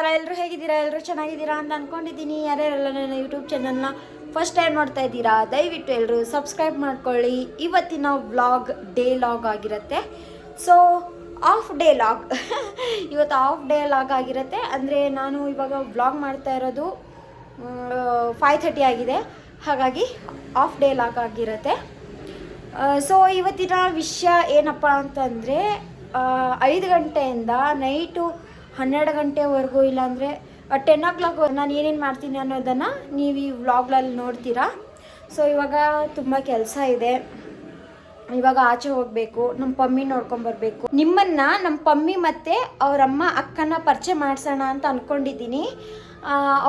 ನಮಸ್ಕಾರ ಎಲ್ಲರೂ ಹೇಗಿದ್ದೀರಾ? ಎಲ್ಲರೂ ಚೆನ್ನಾಗಿದ್ದೀರಾ ಅಂತ ಅಂದ್ಕೊಂಡಿದ್ದೀನಿ ಯಾರ್ಯಾರೆಲ್ಲ ನನ್ನ ಯೂಟ್ಯೂಬ್ ಚಾನಲ್ನ ಫಸ್ಟ್ ಟೈಮ್ ನೋಡ್ತಾ ಇದ್ದೀರಾ, ದಯವಿಟ್ಟು ಎಲ್ಲರೂ ಸಬ್ಸ್ಕ್ರೈಬ್ ಮಾಡ್ಕೊಳ್ಳಿ. ಇವತ್ತಿನ ವ್ಲಾಗ್ ಡೇ ಲಾಗ್ ಆಗಿರುತ್ತೆ. ಸೊ ಆಫ್ ಡೇ ಲಾಗ್ ಇವತ್ತು ಆಫ್ ಡೇ ಲಾಗ್ ಆಗಿರುತ್ತೆ. ಅಂದರೆ ನಾನು ಇವಾಗ ವ್ಲಾಗ್ ಮಾಡ್ತಾ ಇರೋದು ಫೈವ್ ಥರ್ಟಿ ಆಗಿದೆ. ಹಾಗಾಗಿ ಆಫ್ ಡೇ ಲಾಗ್ ಆಗಿರುತ್ತೆ. ಸೊ ಇವತ್ತಿನ ವಿಷಯ ಏನಪ್ಪ ಅಂತಂದರೆ ಐದು ಗಂಟೆಯಿಂದ ನೈಟು ಹನ್ನೆರಡು ಗಂಟೆವರೆಗೂ ಇಲ್ಲಾಂದರೆ ಟೆನ್ ಓ ಕ್ಲಾಕ್ ನಾನು ಏನೇನು ಮಾಡ್ತೀನಿ ಅನ್ನೋದನ್ನು ನೀವು ಈ ವ್ಲಾಗ್ಲಲ್ಲಿ ನೋಡ್ತೀರಾ. ಸೊ ಇವಾಗ ತುಂಬ ಕೆಲಸ ಇದೆ. ಇವಾಗ ಆಚೆ ಹೋಗಬೇಕು ನಮ್ಮ ಪಮ್ಮಿ ನೋಡ್ಕೊಂಬರ್ಬೇಕು ನಿಮ್ಮನ್ನು ನಮ್ಮ ಪಮ್ಮಿ ಮತ್ತು ಅವರಮ್ಮ ಅಕ್ಕನ ಪರಿಚಯ ಮಾಡಿಸೋಣ ಅಂತ ಅಂದ್ಕೊಂಡಿದ್ದೀನಿ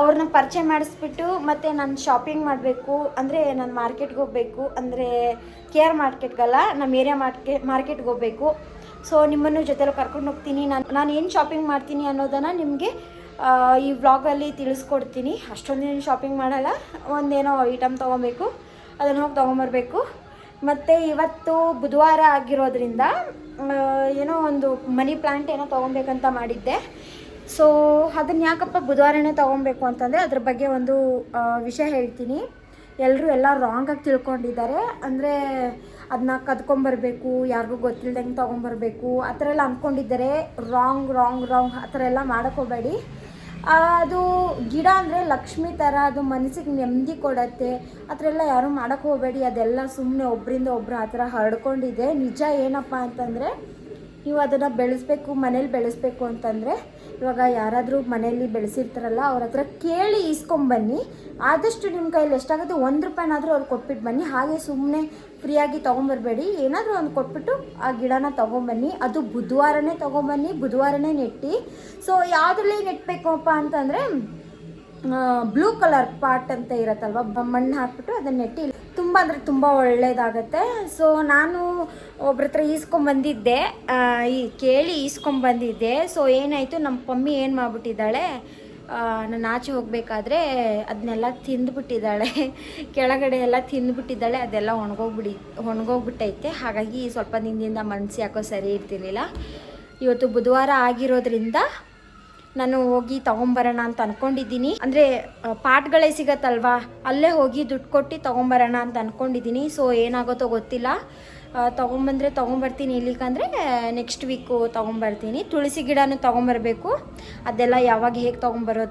ಅವ್ರನ್ನ ಪರಿಚಯ ಮಾಡಿಸ್ಬಿಟ್ಟು ಮತ್ತು ನಾನು ಶಾಪಿಂಗ್ ಮಾಡಬೇಕು, ಅಂದರೆ ನಾನು ಮಾರ್ಕೆಟ್ಗೆ ಹೋಗಬೇಕು, ಅಂದರೆ ಕೆ ಆರ್ ಮಾರ್ಕೆಟ್ಗಲ್ಲ ನಮ್ಮ ಏರಿಯಾ ಮಾರ್ಕೆ ಮಾರ್ಕೆಟ್ಗೆ ಹೋಗಬೇಕು. ಸೊ ನಿಮ್ಮನ್ನು ಜೊತೆಲಿ ಕರ್ಕೊಂಡು ಹೋಗ್ತೀನಿ. ನಾನು ನಾನು ಏನು ಶಾಪಿಂಗ್ ಮಾಡ್ತೀನಿ ಅನ್ನೋದನ್ನು ನಿಮಗೆ ಈ ವ್ಲಾಗಲ್ಲಿ ತಿಳಿಸ್ಕೊಡ್ತೀನಿ. ಅಷ್ಟೊಂದೇನು ಶಾಪಿಂಗ್ ಮಾಡಲ್ಲ. ಒಂದೇನೋ ಐಟಮ್ ತೊಗೊಬೇಕು. ಅದನ್ನು ಹೋಗಿ ತೊಗೊಂಬರ್ಬೇಕು. ಮತ್ತು ಇವತ್ತು ಬುಧವಾರ ಆಗಿರೋದ್ರಿಂದ ಏನೋ ಒಂದು ಮನಿ ಪ್ಲಾಂಟ್ ಏನೋ ತೊಗೊಬೇಕಂತ ಮಾಡಿದ್ದೆ. ಸೊ ಅದನ್ನು ಯಾಕಪ್ಪ ಬುಧವಾರನೇ ತೊಗೊಬೇಕು ಅಂತಂದರೆ ಅದ್ರ ಬಗ್ಗೆ ಒಂದು ವಿಷಯ ಹೇಳ್ತೀನಿ. ಎಲ್ಲರೂ ಎಲ್ಲ ರಾಂಗಾಗಿ ತಿಳ್ಕೊಂಡಿದ್ದಾರೆ. ಅಂದರೆ ಅದನ್ನ ಕದ್ಕೊಂಬರ್ಬೇಕು, ಯಾರಿಗೂ ಗೊತ್ತಿಲ್ದಂಗೆ ತೊಗೊಂಬರ್ಬೇಕು, ಆ ಥರ ಎಲ್ಲ ಅಂದ್ಕೊಂಡಿದ್ದಾರೆ ರಾಂಗ್ ರಾಂಗ್ ರಾಂಗ್ ಆ ಥರ ಎಲ್ಲ ಮಾಡ್ಕೋಬೇಡಿ ಅದು ಗಿಡ ಅಂದರೆ ಲಕ್ಷ್ಮಿ ಥರ, ಅದು ಮನಸ್ಸಿಗೆ ನೆಮ್ಮದಿ ಕೊಡತ್ತೆ. ಆ ಥರ ಎಲ್ಲ ಯಾರೂ ಮಾಡೋಕ್ಕೆ ಹೋಗಬೇಡಿ. ಅದೆಲ್ಲ ಸುಮ್ಮನೆ ಒಬ್ಬರಿಂದ ಒಬ್ಬರು ಆ ಥರ ಹರಡ್ಕೊಂಡಿದೆ. ನಿಜ ಏನಪ್ಪ ಅಂತಂದರೆ, ನೀವು ಅದನ್ನು ಬೆಳೆಸ್ಬೇಕು, ಮನೇಲಿ ಬೆಳೆಸ್ಬೇಕು ಅಂತಂದರೆ ಇವಾಗ ಯಾರಾದರೂ ಮನೆಯಲ್ಲಿ ಬೆಳೆಸಿರ್ತಾರಲ್ಲ, ಅವ್ರ ಹತ್ರ ಕೇಳಿ ಈಸ್ಕೊಂಬನ್ನಿ ಆದಷ್ಟು ನಿಮ್ಮ ಕೈಯಲ್ಲಿ ಎಷ್ಟಾಗುತ್ತೆ, ಒಂದು ರೂಪಾಯಿನಾದರೂ ಅವ್ರು ಕೊಟ್ಬಿಟ್ಟು ಬನ್ನಿ. ಹಾಗೆ ಸುಮ್ಮನೆ ಫ್ರೀಯಾಗಿ ತೊಗೊಂಬರ್ಬೇಡಿ. ಏನಾದರೂ ಒಂದು ಕೊಟ್ಬಿಟ್ಟು ಆ ಗಿಡನ ತೊಗೊಂಬನ್ನಿ. ಅದು ಬುಧವಾರನೇ ತೊಗೊಂಬನ್ನಿ, ಬುಧವಾರನೇ ನೆಟ್ಟಿ. ಸೊ ಯಾವುದ್ರಲ್ಲಿ ನೆಟ್ಟಬೇಕಪ್ಪ ಅಂತಂದರೆ ಬ್ಲೂ ಕಲರ್ ಪಾಟ್ ಅಂತ ಇರತ್ತಲ್ವ ಮಣ್ಣು ಹಾಕ್ಬಿಟ್ಟು ಅದನ್ನ ನೆಟ್ಟಿ ತುಂಬ ಅಂದರೆ ತುಂಬ ಒಳ್ಳೆಯದಾಗತ್ತೆ ಸೊ ನಾನು ಒಬ್ರ ಹತ್ರ ಈಸ್ಕೊಂಬಂದಿದ್ದೆ ಈ ಕೇಳಿ ಈಸ್ಕೊಂಬಂದಿದ್ದೆ ಸೊ ಏನಾಯಿತು ನಮ್ಮ ಪಮ್ಮಿ ಏನು ಮಾಡ್ಬಿಟ್ಟಿದ್ದಾಳೆ? ನಾನು ಆಚೆ ಹೋಗಬೇಕಾದ್ರೆ ಅದನ್ನೆಲ್ಲ ತಿಂದ್ಬಿಟ್ಟಿದ್ದಾಳೆ. ಕೆಳಗಡೆ ಎಲ್ಲ ತಿಂದ್ಬಿಟ್ಟಿದ್ದಾಳೆ. ಅದೆಲ್ಲ ಒಣಗೋಗ್ಬಿಡಿ ಒಣಗೋಗ್ಬಿಟ್ಟೈತೆ. ಹಾಗಾಗಿ ಸ್ವಲ್ಪ ದಿನದಿಂದ ಮನಸ್ಸು ಯಾಕೋ ಸರಿ ಇರ್ತಿರ್ಲಿಲ್ಲ. ಇವತ್ತು ಬುಧವಾರ ಆಗಿರೋದ್ರಿಂದ ನಾನು ಹೋಗಿ ತಗೊಂಬರೋಣ ಅಂತ ಅನ್ಕೊಂಡಿದ್ದೀನಿ. ಅಂದರೆ ಪಾಟ್ಗಳೇ ಸಿಗತ್ತಲ್ವಾ? ಅಲ್ಲೇ ಹೋಗಿ ದುಡ್ಡು ಕೊಟ್ಟು ತೊಗೊಂಬರೋಣ ಅಂತ ಅನ್ಕೊಂಡಿದ್ದೀನಿ. ಸೊ ಏನಾಗುತ್ತೋ ಗೊತ್ತಿಲ್ಲ. ತೊಗೊಂಬಂದರೆ ತೊಗೊಂಬರ್ತೀನಿ ಇಲ್ಲಿಕಂದರೆ ನೆಕ್ಸ್ಟ್ ವೀಕು ತೊಗೊಂಬರ್ತೀನಿ. ತುಳಸಿ ಗಿಡನೂ ತೊಗೊಂಬರಬೇಕು. ಅದೆಲ್ಲ ಯಾವಾಗ ಹೇಗೆ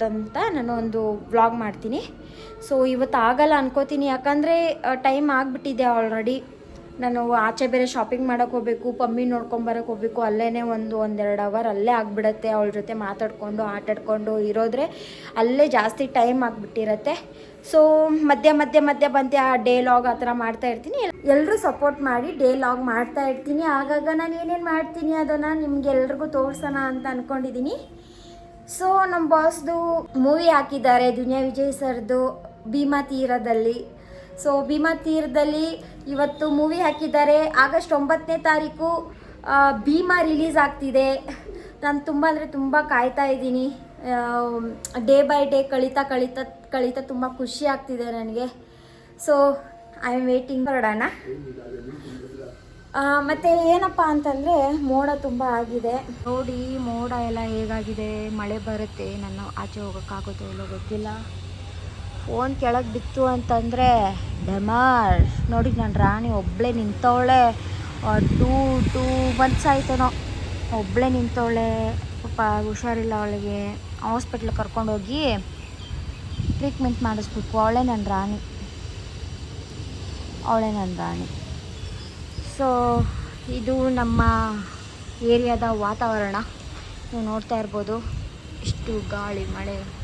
ಅಂತ ನಾನು ಒಂದು ವ್ಲಾಗ್ ಮಾಡ್ತೀನಿ. ಸೊ ಇವತ್ತು ಆಗಲ್ಲ ಅನ್ಕೋತೀನಿ. ಯಾಕಂದರೆ ಟೈಮ್ ಆಗಿಬಿಟ್ಟಿದೆ ಆಲ್ರೆಡಿ ನಾನು ಆಚೆ ಬೇರೆ ಶಾಪಿಂಗ್ ಮಾಡೋಕೆ ಹೋಗಬೇಕು, ಪಮ್ಮಿ ನೋಡ್ಕೊಂಬರಕ್ಕೆ ಹೋಗಬೇಕು ಅಲ್ಲೇ ಒಂದು ಒಂದೆರಡು ಅವರ್ ಅಲ್ಲೇ ಆಗಿಬಿಡತ್ತೆ, ಅವಳ ಜೊತೆ ಮಾತಾಡ್ಕೊಂಡು ಆಟಾಡ್ಕೊಂಡು ಇರೋದ್ರೆ ಅಲ್ಲೇ ಜಾಸ್ತಿ ಟೈಮ್ ಆಗಿಬಿಟ್ಟಿರತ್ತೆ. ಸೊ ಮಧ್ಯ ಮಧ್ಯ ಮಧ್ಯ ಮಧ್ಯ ಡೇ ಲಾಗ್ ಆ ಥರ ಮಾಡ್ತಾ ಇರ್ತೀನಿ. ಎಲ್ಲರೂ ಸಪೋರ್ಟ್ ಮಾಡಿ ಡೇ ಲಾಗ್ ಮಾಡ್ತಾ ಇರ್ತೀನಿ. ಆಗಾಗ ನಾನು ಏನೇನು ಮಾಡ್ತೀನಿ ಅದನ್ನು ನಿಮ್ಗೆ ಎಲ್ರಿಗೂ ತೋರ್ಸೋಣ ಅಂತ ಅಂದ್ಕೊಂಡಿದ್ದೀನಿ ಸೊ ನಮ್ಮ ಬಾಸ್ದು ಮೂವಿ ಹಾಕಿದ್ದಾರೆ, ದುನಿಯಾ ವಿಜಯ್ ಸರ್ದು, ಭೀಮಾ ತೀರದಲ್ಲಿ. ಸೊ ಭೀಮಾ ತೀರದಲ್ಲಿ ಇವತ್ತು ಮೂವಿ ಹಾಕಿದ್ದಾರೆ. ಆಗಸ್ಟ್ ಒಂಬತ್ತನೇ ತಾರೀಕು ಭೀಮಾ ರಿಲೀಸ್ ಆಗ್ತಿದೆ. ನಾನು ತುಂಬ ಅಂದರೆ ತುಂಬ ಕಾಯ್ತಾ ಇದ್ದೀನಿ. ಡೇ ಬೈ ಡೇ ಕಳೀತಾ ಕಳೀತಾ ಕಳೀತಾ ತುಂಬ ಖುಷಿ ಆಗ್ತಿದೆ ನನಗೆ. ಸೊ ಐ ಆಮ್ ವೇಟಿಂಗ್ ಹೊರಡೋಣ? ಮತ್ತು ಮತ್ತೆ ಏನಪ್ಪ ಅಂತಂದರೆ ಮೋಡ ತುಂಬ ಆಗಿದೆ. ನೋಡಿ ಮೋಡ ಎಲ್ಲ ಹೇಗಾಗಿದೆ? ಮಳೆ ಬರುತ್ತೆ. ನಾನು ಆಚೆ ಹೋಗೋಕ್ಕಾಗುತ್ತೋ ಇಲ್ಲೋ ಗೊತ್ತಿಲ್ಲ. ಫೋನ್ ಕೆಳಗೆ ಬಿತ್ತು ಅಂತಂದರೆ, ಡೆಮಾರ್, ನೋಡಿ ನಾನು ರಾಣಿ ಒಬ್ಬಳೆ ನಿಂತವಳೆ. ಟೂ ಟೂ ಮಂತ್ಸ್ ಆಯ್ತೇನೋ. ಒಬ್ಬಳೆ ನಿಂತವಳೆ. ಪಾಪ ಹುಷಾರಿಲ್ಲ ಅವಳಿಗೆ. ಹಾಸ್ಪಿಟ್ಲಿಗೆ ಕರ್ಕೊಂಡೋಗಿ ಟ್ರೀಟ್ಮೆಂಟ್ ಮಾಡಿಸ್ಬೇಕು. ಅವಳೇ ನನ್ನ ರಾಣಿ. ಅವಳೇ ನನ್ನ ರಾಣಿ. ಸೊ ಇದು ನಮ್ಮ ಏರಿಯಾದ ವಾತಾವರಣ. ನೀವು ನೋಡ್ತಾ ಇರ್ಬೋದು. ಇಷ್ಟು ಗಾಳಿ, ಮಳೆ.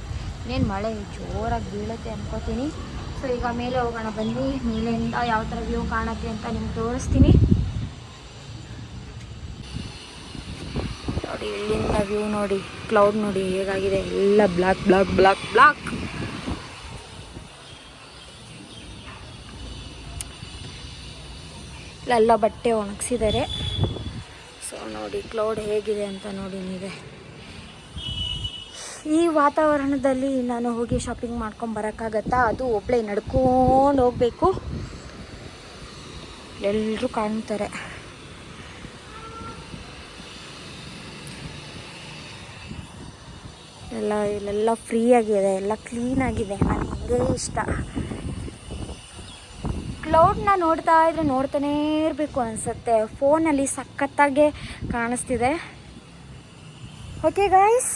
ಇನ್ನೇನು ಮಳೆ, ಜೋರಾಗಿ ಬೀಳುತ್ತೆ ಅನ್ಕೋತೀನಿ. ಸೊ ಈಗ ಮೇಲೆ ಹೋಗೋಣ, ಬನ್ನಿ. ಮೇಲೆಯಿಂದ ಯಾವ ಥರ ವ್ಯೂ ಕಾಣುತ್ತೆ ಅಂತ ನಿಮ್ಗೆ ತೋರಿಸ್ತೀನಿ. ನೋಡಿ, ಇಲ್ಲಿಂದ ವ್ಯೂ ನೋಡಿ ಕ್ಲೌಡ್ ನೋಡಿ ಹೇಗಾಗಿದೆ. ಎಲ್ಲ ಬ್ಲಾಕ್ ಬ್ಲಾಕ್ ಬ್ಲಾಕ್ ಬ್ಲಾಕ್ ಎಲ್ಲ ಬಟ್ಟೆ ಒಣಗಿಸಿದ್ದಾರೆ. ಸೊ ನೋಡಿ ಕ್ಲೌಡ್ ಹೇಗಿದೆ ಅಂತ ನೋಡಿ ನೀವೇ. ಈ ವಾತಾವರಣದಲ್ಲಿ ನಾನು ಹೋಗಿ ಶಾಪಿಂಗ್ ಮಾಡ್ಕೊಂಡು ಬರೋಕ್ಕಾಗತ್ತಾ? ಅದು ಒಬ್ಬಳೇ ನಡ್ಕೊಂಡು ಹೋಗಬೇಕು. ಎಲ್ಲರೂ ಕಾಣ್ತಾರೆ. ಎಲ್ಲ, ಇಲ್ಲೆಲ್ಲ ಫ್ರೀ ಆಗಿದೆ, ಎಲ್ಲ ಕ್ಲೀನ್ ಆಗಿದೆ. ನನಗೆ ಇಷ್ಟ. ಕ್ಲೌಡ್ನ ನೋಡ್ತಾ ಇದ್ರೆ ನೋಡ್ತಾನೇ ಇರಬೇಕು ಅನಿಸುತ್ತೆ. ಫೋನಲ್ಲಿ ಸಖತ್ತಾಗೆ ಕಾಣಿಸ್ತಿದೆ. ಓಕೆ ಗಾಯ್ಸ್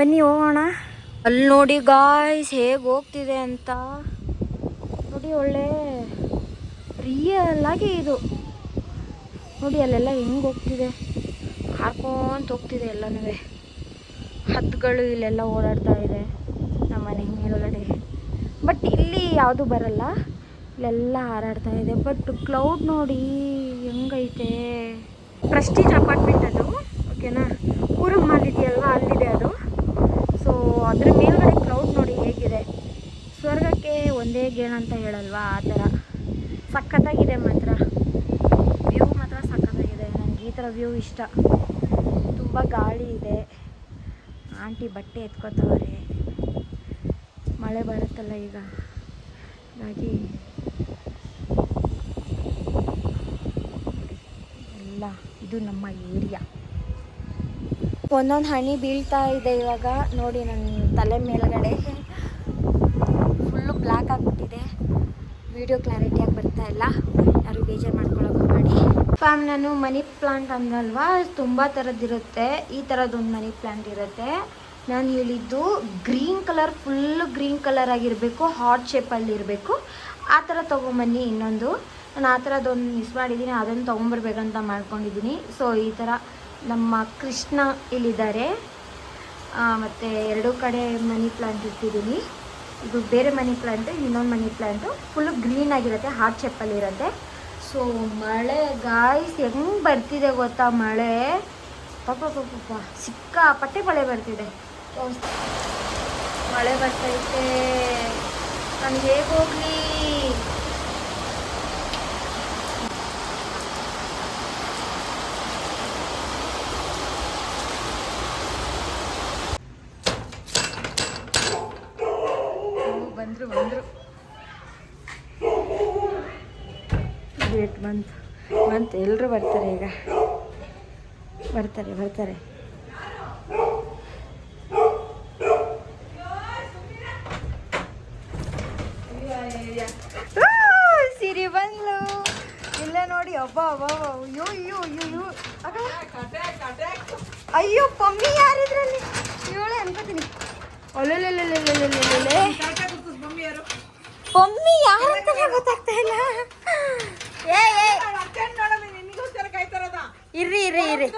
ಬನ್ನಿ ಹೋಗೋಣ. ಅಲ್ಲಿ ನೋಡಿ ಗಾಯ್ಸ್ ಹೇಗೆ ಹೋಗ್ತಿದೆ ಅಂತ. ನೋಡಿ ಒಳ್ಳೆ ರಿಯಲ್ ಆಗಿ ಇದು. ನೋಡಿ ಅಲ್ಲೆಲ್ಲ ಹೆಂಗೆ ಹೋಗ್ತಿದೆ. ಹಾರ್ಕೊಂತ ಹೋಗ್ತಿದೆ ಎಲ್ಲನೂ ಹದ್ದುಗಳು ಇಲ್ಲೆಲ್ಲ ಓಡಾಡ್ತಾ ಇದೆ. ನಮ್ಮ ಮನೆ ಮೇಲುಗಡೆ. ಬಟ್ ಇಲ್ಲಿ ಯಾವುದು ಬರಲ್ಲ. ಇಲ್ಲೆಲ್ಲ ಹಾರಾಡ್ತಾ ಇದೆ. ಬಟ್ ಕ್ಲೌಡ್ ನೋಡಿ ಹೆಂಗೈತೆ. ಪ್ರೆಸ್ಟೀಜ್ ಅಪಾರ್ಟ್ಮೆಂಟ್ ಅದು. ಓಕೆನಾ ಊರಿಗೆ ಮಾಲ್ ಇದೆಯಲ್ವಾ ಅಲ್ಲಿದೆ ಅದು. ಅದ್ರ ಮೇಲ್ಗಡೆ ಕ್ಲೌಡ್ ನೋಡಿ ಹೇಗಿದೆ. ಸ್ವರ್ಗಕ್ಕೆ ಒಂದೇ ಗೇಣ್ ಅಂತ ಹೇಳಲ್ವಾ? ಆ ಥರ. ಸಖತ್ತಾಗಿದೆ ಮಾತ್ರ. ವ್ಯೂ ಮಾತ್ರ ಸಖತ್ತಾಗಿದೆ. ನನಗೆ ಈ ಥರ ವ್ಯೂ ಇಷ್ಟ. ತುಂಬ ಗಾಳಿ ಇದೆ. ಆಂಟಿ ಬಟ್ಟೆ ಎತ್ಕೋತವ್ರೆ. ಮಳೆ ಬರುತ್ತಲ್ಲ ಈಗ. ಹಾಗಾಗಿ ಎಲ್ಲ, ಇದು ನಮ್ಮ ಏರಿಯಾ ಒಂದೊಂದು ಹನಿ ಬೀಳ್ತಾ ಇದೆ ಇವಾಗ. ನೋಡಿ ನನ್ನ ತಲೆ ಮೇಲ್ಗಡೆ. ಫುಲ್ಲು ಬ್ಲ್ಯಾಕ್ ಆಗಿಬಿಟ್ಟಿದೆ. ವಿಡಿಯೋ ಕ್ಲಾರಿಟಿಯಾಗಿ ಬರ್ತಾ ಇಲ್ಲ. ಯಾರು ಬೇಜಾರು ಮಾಡ್ಕೊಳ್ಳೋಕೆ ಮಾಡಿ ಫಾರ್ಮ್ ನಾನು ಮನಿ ಪ್ಲಾಂಟ್ ಅಂದಲ್ವಾ ತುಂಬ ಥರದ್ದಿರುತ್ತೆ ಈ ಥರದ್ದೊಂದು ಮನಿ ಪ್ಲಾಂಟ್ ಇರುತ್ತೆ. ನಾನು ಹೇಳಿದ್ದು green colour full green colour ಆಗಿರಬೇಕು ಹಾಟ್ ಶೇಪಲ್ಲಿ ಇರಬೇಕು. ಆ ಥರ ತೊಗೊಂಬನ್ನಿ ಇನ್ನೊಂದು. ನಾನು ಆ ಥರದ್ದೊಂದು ಮಿಸ್ ಮಾಡಿದ್ದೀನಿ ಅದನ್ನು ತೊಗೊಂಬರ್ಬೇಕಂತ ಮಾಡ್ಕೊಂಡಿದ್ದೀನಿ ಸೊ ಈ ಥರ ನಮ್ಮ ಕೃಷ್ಣ ಇಲ್ಲಿದ್ದಾರೆ. ಮತ್ತು ಎರಡೂ ಕಡೆ ಮನಿ ಪ್ಲಾಂಟ್ ಇಟ್ಟಿದ್ದೀನಿ. ಇದು ಬೇರೆ ಮನಿ ಪ್ಲಾಂಟು, ಇನ್ನೊಂದು ಮನಿ ಪ್ಲಾಂಟು. ಫುಲ್ಲು ಗ್ರೀನ್ ಆಗಿರುತ್ತೆ ಹಾರ್ಟ್ ಶೇಪಲ್ಲಿ ಇರುತ್ತೆ. ಸೊ ಮಳೆ ಗಾಯ್ಸ್ ಹೆಂಗೆ ಬರ್ತಿದೆ ಗೊತ್ತಾ ಮಳೆ? ಪಾಪ ಪಾಪ ಸಿಕ್ಕಾಪಟ್ಟೆ ಮಳೆ ಬರ್ತಿದೆ. ಮಳೆ ಬರ್ತೈತೆ ನಾನು ಹೇಗೆ ಹೋಗ್ಲಿ ಬಂದರು ಬಂದರು ಗೇಟ್ ಬಂತು ಬಂತು ಎಲ್ಲರೂ ಬರ್ತಾರೆ ಈಗ. ಬರ್ತಾರೆ ಬರ್ತಾರೆ. ಸಿರಿ ಬಂದ್ಲು. ಇಲ್ಲ ನೋಡಿ ಅಬ್ಬ ಅಬ್ಬ. ಅಯ್ಯೋ ಅಯ್ಯೋ ಅಯ್ಯೋ ಅಯ್ಯೋ. ಅಯ್ಯೋ, ಪಮ್ಮಿ ಯಾರಿದ್ರಲ್ಲಿ? ಇವಳೆ ಅನ್ಕೋತೀನಿ. ಒಳ್ಳೊಳ್ಳೆ ಪಮ್ಮಿ ಯಾರು ಗೊತ್ತಾಗ್ತಾ ಇಲ್ಲ ಏ ಇರ್ರಿ ಇರ್ರಿ ಇರ್ರಿ.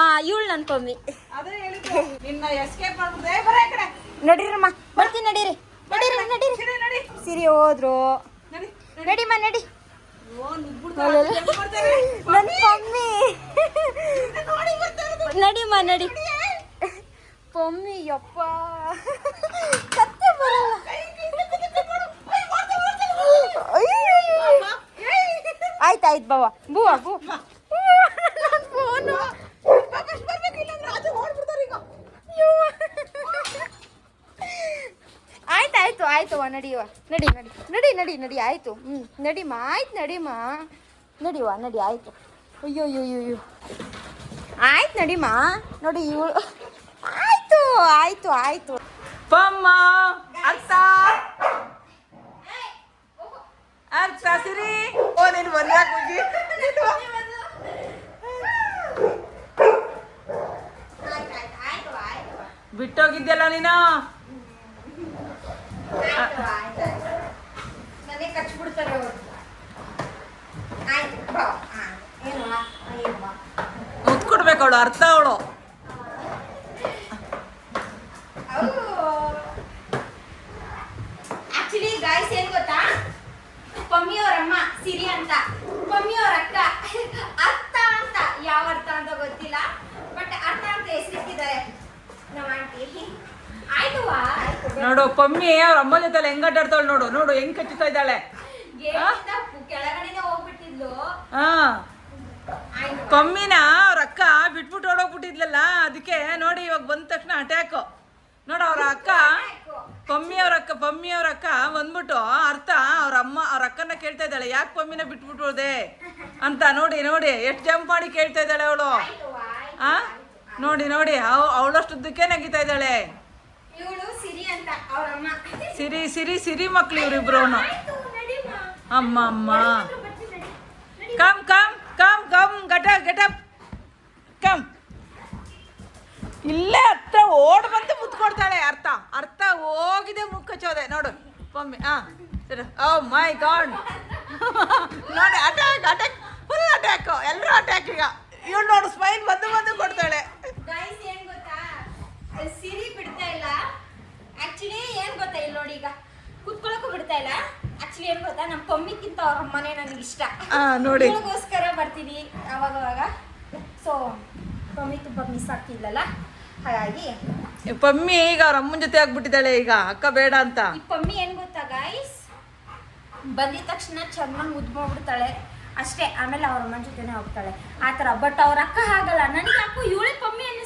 ಆ ಇವಳು ನನ್ನ ಪಮ್ಮಿ ನಡೀರಮ್ಮ ಬರ್ತೀನಿ ನಡೀರಿ. ನಡೀರಿ ನಡೀರಿ. ಸಿರಿ ಹೋದ್ರು. ನಡಿಮ್ಮ ನಡಿ. ನನ್ನ ಪಮ್ಮಿ ನಡಿಮ್ಮ ನಡಿ ಪಮ್ಮಿ ಯಪ್ಪ. ಕತ್ತೆ ಬರಲ್ಲ. ಆಯ್ತಾಯ್ತು ಆಯ್ತು ಆಯ್ತು ಬಾವ ಬೂವ ಬೂ ಆಯ್ತು ಆಯ್ತು ನಡಿಯುವ ನಡಿ ನಡಿ ನಡಿ. ನಡಿ ನಡಿ ಆಯ್ತು. ಹ್ಞೂ ನಡಿಮ್ಮ ಆಯ್ತು ನಡಿಮ್ಮ ನಡಿಯುವ ನಡಿ ಆಯ್ತು. ಅಯ್ಯೋ ಅಯ್ಯೋ ಅಯ್ಯೋ ಆಯ್ತು ನಡಿಮ್ಮ ನೋಡಿ, ಇವಳು. ಆಯ್ತು ಆಯ್ತು ಆಯ್ತು. ಪಮ್ಮ, ಅರ್ಥ? ಅರ್ಥ, ಸಿರಿ. ಓ, ನೀನು ಬಂದಾಗ ಹೋಗಿ ಬಿಟ್ಟೋಗಿದ್ಯಲ್ಲ ನೀನು ನನಗೆ ಕಚ್ಬಿಡ್ತಾರೆ ಅವರು ಆಯ್ತು ಬಾ ಏನು ಅಯ್ಯಮ್ಮ ನೀನು? ಮುತ್ಕೊಡ್ಬೇಕು ಅವಳು ಅರ್ಥ ಅವಳು. ಗಾಯ್ಸ್ ಏನ್ ಗೊತ್ತಾ? ಪಮ್ಮಿ ಅವ್ರ ಅಮ್ಮ ಸಿರಿ ಅಂತ. ಪಮ್ಮಿ ಅವ್ರ ಅಕ್ಕ ಅರ್ಥ ಅಂತ ಯಾವ ಅರ್ಥ ಅಂತ ಗೊತ್ತಿಲ್ಲ ಬಟ್ ಅರ್ಥ ಅಂತ ಹೆಸರಿಟ್ಟಿದ್ದಾರೆ ನಮ್ಮ ಆಂಟಿ ಆಯ್ತು ವಾ ಆಯ್ತು ನೋಡು ಪಮ್ಮಿ ಅವ್ರ ಅಮ್ಮ ಜೊತೆ ಹೆಂಗ್ ಅಡ್ಡಾಡ್ತಾಳೆ ನೋಡು ನೋಡು ಹೆಂಗ್ ಕಚ್ಚುತ್ತಾ ಇದ್ದಾಳೆ. ಹಾ? ಪಮ್ಮಿನ ಅವ್ರ ಅಕ್ಕ ಬಿಟ್ಬಿಟ್ಟು ಓಡೋಗ್ಬಿಟ್ಟಿದ್ಲಲ್ಲ ಅದಕ್ಕೆ ನೋಡಿ ಇವಾಗ ಬಂದ ತಕ್ಷಣ ಅಟ್ಯಾಕ್. ನೋಡು ಅವ್ರ ಅಕ್ಕ ಪಮ್ಮಿ ಅವ್ರ ಅಕ್ಕ ಪಮ್ಮಿ ಅವ್ರ ಅಕ್ಕ ಬಂದ್ಬಿಟ್ಟು ಅರ್ಥ ಅವ್ರ ಅಮ್ಮ ಅವ್ರ ಅಕ್ಕನ ಕೇಳ್ತಾ ಇದ್ದಾಳೆ ಯಾಕೆ ಪಮ್ಮಿನ ಬಿಟ್ಬಿಟ್ಟು ಹೋದೆ ಅಂತ ನೋಡಿ ನೋಡಿ ಎಷ್ಟು ಜಂಪ್ ಮಾಡಿ ಕೇಳ್ತಾ ಇದ್ದಾಳೆ ಅವಳು. ಆ ನೋಡಿ ನೋಡಿ ಅವಳಷ್ಟು ಅವಳಷ್ಟುದ್ದಕ್ಕೆ ನಗಿತಾ ಇದ್ದಾಳೆ. ಸಿರಿ ಸಿರಿ ಸಿರಿ ಮಕ್ಳು ಇವ್ರಿಬ್ರು. ಅಮ್ಮ ಅಮ್ಮ. ಕಮ್ ಕಮ್ ಕಮ್ ಕಮ್ ಗಟ ಗೆಟಪ್ ಕಮ್ ಇಲ್ಲೇ ಹತ್ರ ಓಡ್ ಬಂದು ಮುತ್ಕೊಡ್ತಾಳೆ ಅರ್ಥ. ಅರ್ಥ ಹೋಗಿದೆ ಮುಖ ಕಚ್ಚೋದೆ ನೋಡು ಒಮ್ಮೆ ಹಾ ಸರಿ. ಓ ಮೈ ಗಾಡ್ ನೋಡಿ ಅಟ್ಯಾಕ್ ಅಟ್ಯಾಕ್ ಫುಲ್ ಅಟ್ಯಾಕ್ ಎಲ್ಲರೂ ಅಟ್ಯಾಕ್ ಈಗ. ಇವಳು ನೋಡು ಸ್ಮೈಲ್ ಬಂದು ಬಂದು ಕೊಡ್ತಾಳೆ. ಸಿರಿ ಬಿಡ್ತಾ. ಇಲ್ಲ ಆಕ್ಚುಲಿ ಏನ್ ಗೊತ್ತಾ ಇಲ್ಲಿ ನೋಡಿ ಈಗ. ಕುತ್ಕೊಳಕ್ಕೂ ಬಿಡ್ತಾ ಇಲ್ಲ. ಆಕ್ಚುಲಿ ಏನ್ ಗೊತ್ತಾ? ನಮ್ಮ ಪಮ್ಮಿಕ್ಕಿಂತ ಅವ್ರ ಅಮ್ಮನೇ ನನಗೆ ಇಷ್ಟ. ನೋಡಿಗೋಸ್ಕರ ನೋಡಿ. ಬರ್ತೀನಿ ಅವಾಗ ಅವಾಗ ಸೊ ಪಮ್ಮಿ ತುಂಬ ಮಿಸ್ ಆಗ್ತಿದ್ಲಲ್ಲ? ಹಾಗಾಗಿ ಪಮ್ಮಿ ಈಗ ಅವ್ರ ಅಮ್ಮನ ಜೊತೆ ಆಗ್ಬಿಟ್ಟಿದ್ದಾಳೆ ಈಗ. ಅಕ್ಕ ಬೇಡ ಅಂತ. ಈ ಪಮ್ಮಿ ಏನ್ ಗೊತ್ತಾ ಗಾಯ್ಸ್ ಬಂದಿದ ತಕ್ಷಣ ಚೆನ್ನಾಗಿ ಮುದ್ಬಿಡ್ತಾಳೆ ಅಷ್ಟೇ ಆಮೇಲೆ ಅವ್ರ ಅಮ್ಮನ ಜೊತೆನೆ ಹೋಗ್ತಾಳೆ. ಆತರ ಥರ. ಬಟ್ ಅವ್ರ ಅಕ್ಕ ಹಾಗಲ್ಲ. ನನಗೆ ಯಾಕೋ ಇವಳೇ ಪಮ್ಮಿ ಆಂಟಿ